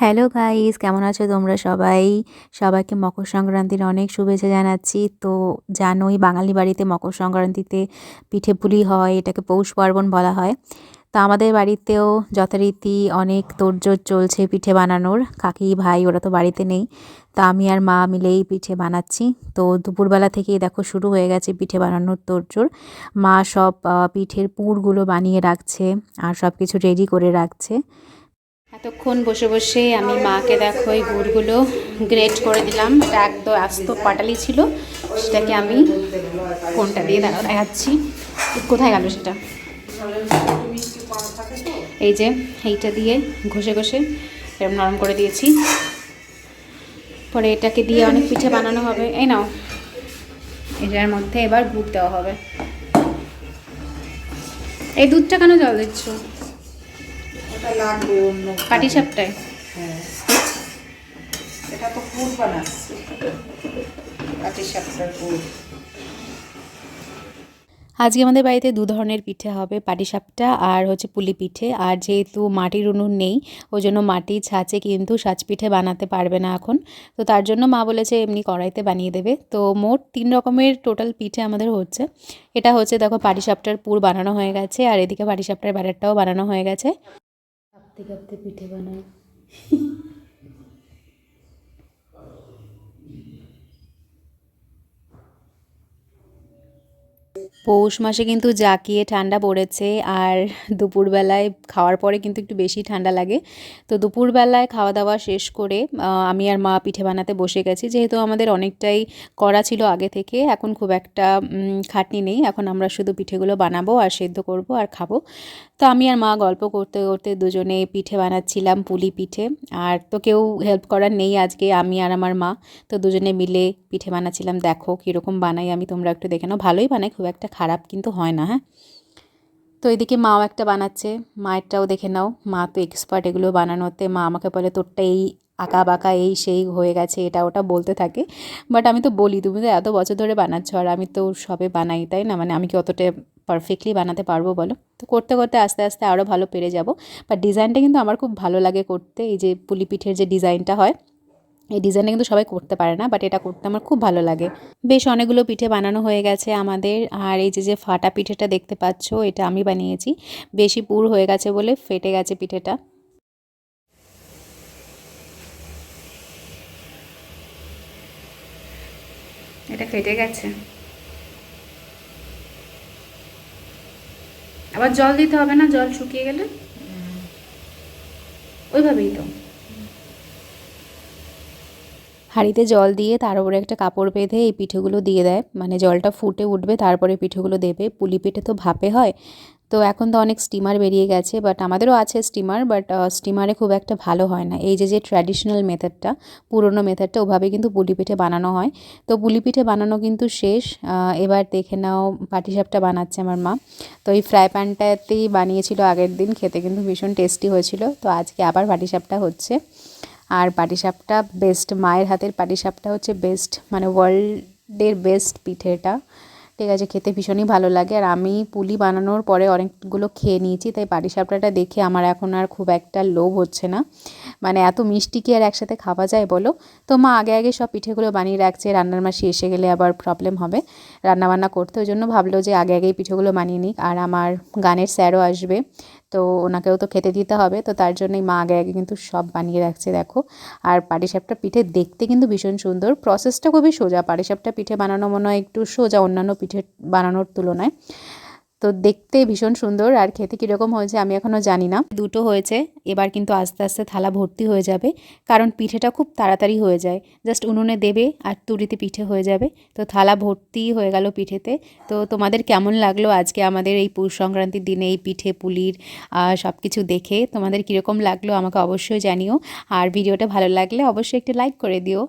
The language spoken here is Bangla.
হ্যালো গাইস, কেমন আছো তোমরা সবাই? সবাইকে মকর সংক্রান্তির অনেক শুভেচ্ছা জানাচ্ছি। তো জানোই বাঙালি বাড়িতে মকর সংক্রান্তিতে পিঠে পুলি হয়, এটাকে পৌষ পার্বণ বলা হয়। তো আমাদের বাড়িতেও যথারীতি অনেক তোড়জোড় চলছে পিঠে বানানোর। কাকি, ভাই, ওরা তো বাড়িতে নেই। তো আমি আর মা মিলেই পিঠে বানাচ্ছি। তো দুপুরবেলা থেকেই দেখো শুরু হয়ে গেছে পিঠে বানানোর তোড়জোড়। মা সব পিঠের পুরগুলো বানিয়ে রাখছে আর সব কিছু রেডি করে রাখছে। এতক্ষণ বসে বসে আমি মাকে দেখো এই গুড়গুলো গ্রেট করে দিলাম। এটা একদম আস্ত পাটালি ছিল, সেটাকে আমি কোনটা দিয়ে দাঁড়া দেখাচ্ছি। কোথায় গেল সেটা? এই যে, এইটা দিয়ে ঘষে ঘষে এরকম নরম করে দিয়েছি। পরে এটাকে দিয়ে অনেক পিঠে বানানো হবে। এই নাও। এটার মধ্যে এবার গুড় দেওয়া হবে। এই দুধটা কেন জল দিচ্ছ? লাগবে অন্য পাটি সাপটায় হ্যাঁ। এটা তো পুর বানাচ্ছে কাঠি সাপটার পুর। আজকে আমাদের বাড়িতে দু ধরনের পিঠে হবে পাটিসাপটা আর হচ্ছে পুলি পিঠে। আর যেহেতু মাটির উনুন নেই ওই জন্য মাটির ছাঁচে কিন্তু সাজ পিঠে বানাতে পারবে না এখন। তো তার জন্য মা বলেছে এমনি কড়াইতে বানিয়ে দেবে। তো মোট তিন রকমের টোটাল পিঠে আমাদের হচ্ছে। এটা হচ্ছে দেখো পাটিসাপটার পুর বানানো হয়ে গেছে আর এদিকে পাটিসাপটার ব্যাটারটাও বানানো হয়ে গেছে। কাঁপতে কাঁপতে পিঠে বানায় পৌষ মাসে কিন্তু জাকিয়ে ঠান্ডা পড়েছে আর দুপুরবেলায় খাওয়ার পরে কিন্তু একটু বেশি ঠান্ডা লাগে। তো দুপুরবেলায় খাওয়া দাওয়া শেষ করে আমি আর মা পিঠে বানাতে বসে গেছি। যেহেতু আমাদের অনেকটাই করা ছিল আগে থেকে, এখন খুব একটা খাটনি নেই। এখন আমরা শুধু পিঠেগুলো বানাবো আর সেদ্ধ করব আর খাব। তো আমি আর মা গল্প করতে করতে দুজনে পিঠে বানাচ্ছিলাম পুলি পিঠে। আর তো কেউ হেল্প করার নেই আজকে, আমি আর আমার মা। তো দুজনে মিলে পিঠে বানাচ্ছিলাম। দেখো কীরকম বানাই, আমি তোমরা একটু দেখে নাও। ভালোই বানাই খুব একটা খারাপ কিন্তু হয় না হ্যাঁ? তো এদিকে মাও একটা বানাচ্ছে, মায়েরটাও দেখে নাও। মা তো এক্সপার্ট এগুলো বানানোতে, মা আমাকে বলে, তোরটা এই আঁকা বাঁকা, এই সেই হয়ে গেছে, এটা ওটা বলতে থাকে। বাট আমি তো বলি, তুমি তো এত বছর ধরে বানাচ্ছ, আর আমি তো সবে বানাই, তাই না? মানে আমি কি অতটা পারফেক্টলি বানাতে পারব, বলো? তো করতে করতে, আস্তে আস্তে আরও ভালো পেরে যাব। বাট ডিজাইনটা কিন্তু আমার খুব ভালো লাগে করতে, এই যে পুলি পিঠের যে ডিজাইনটা হয় এই ডিজাইনটা কিন্তু সবাই করতে পারে না বাট এটা করতে আমার খুব ভালো লাগে। বেশ অনেকগুলো পিঠে বানানো হয়ে গেছে আমাদের আর এই যে যে ফাটা পিঠেটা দেখতে পাচ্ছ এটা আমি বানিয়েছি। বেশি পুর হয়ে গেছে বলে ফেটে গেছে পিঠেটা। এটা ফেটে গেছে। আবার জল দিতে হবে না? জল শুকিয়ে গেলে? ওইভাবেই তো। হাঁড়িতে জল দিয়ে তার উপরে একটা কাপড় বেঁধে এই পিঠেগুলো দিয়ে দেয়। মানে জলটা ফুটে উঠবে, তারপরে পিঠেগুলো দেবে। পুলি পিঠে তো ভাপে হয়। তো এখন তো অনেক স্টিমার বেরিয়ে গেছে বাট আমাদেরও আছে স্টিমার বাট স্টিমারে খুব একটা ভালো হয় না। এই যে যে ট্র্যাডিশনাল মেথডটা পুরনো মেথডটা ওভাবে কিন্তু পুলি পিঠে বানানো হয়। তো পুলি পিঠে বানানো কিন্তু শেষ। এবার দেখে নাও, পাটিসাপটা বানাচ্ছে আমার মা। তো এই ফ্রাই প্যানটাতেই বানিয়েছিল আগের দিন, খেতে কিন্তু ভীষণ টেস্টি হয়েছিল। তো আজকে আবার পাটিসাপটা হচ্ছে। আর পাটিসাপটা বেস্ট মায়ের হাতের পাটিসাপটা হচ্ছে বেস্ট মানে ওয়ার্ল্ডের বেস্ট পিঠে এটা ঠিক আছে, খেতে ভীষণই ভালো লাগে। আর আমি পুলি বানানোর পরে অনেকগুলো খেয়ে নিয়েছি, তাই পাটিসাপটাটা দেখে আমার এখন আর খুব একটা লোভ হচ্ছে না। মানে এত মিষ্টি কি আর একসাথে খাওয়া যায় বলো? তো মা আগে আগে সব পিঠেগুলো বানিয়ে রাখছে, রান্নার মাসি এসে গেলে আবার প্রবলেম হবে। রান্নাবান্না করতে ওই জন্য ভাবলো যে আগে আগেই পিঠেগুলো বানিয়ে নিক। আর আমার গানের স্যারও আসবে, তো ওনাকেও তো খেতে দিতে হবে। তো তার জন্যই মা আগে আগে কিন্তু সব বানিয়ে রাখছে, দেখো। আর পাটিসাপটা পিঠে দেখতে কিন্তু ভীষণ সুন্দর। প্রসেসটা খুবই সোজা। পাটিসাপটা পিঠে বানানো মনে হয় একটু সোজা অন্যান্য পিঠে বানানোর তুলনায়। তো দেখতে ভীষণ সুন্দর আর খেতে কীরকম হয়েছে আমি এখনও জানি না। দুটো হয়েছে, এবার কিন্তু আস্তে আস্তে থালা ভর্তি হয়ে যাবে, কারণ পিঠেটা খুব তাড়াতাড়ি হয়ে যায়। জাস্ট উনুনে দেবে আর তুড়িতে পিঠে হয়ে যাবে। তো থালা ভর্তি হয়ে গেল পিঠেতে। তো তোমাদের কেমন লাগল আজকে আমাদের এই পৌষ সংক্রান্তির দিনে এই পিঠে, পুলির সব কিছু দেখে? তোমাদের কীরকম লাগল আমাকে অবশ্যই জানিও। আর ভিডিওটা ভালো লাগলে অবশ্যই একটি লাইক করে দিও।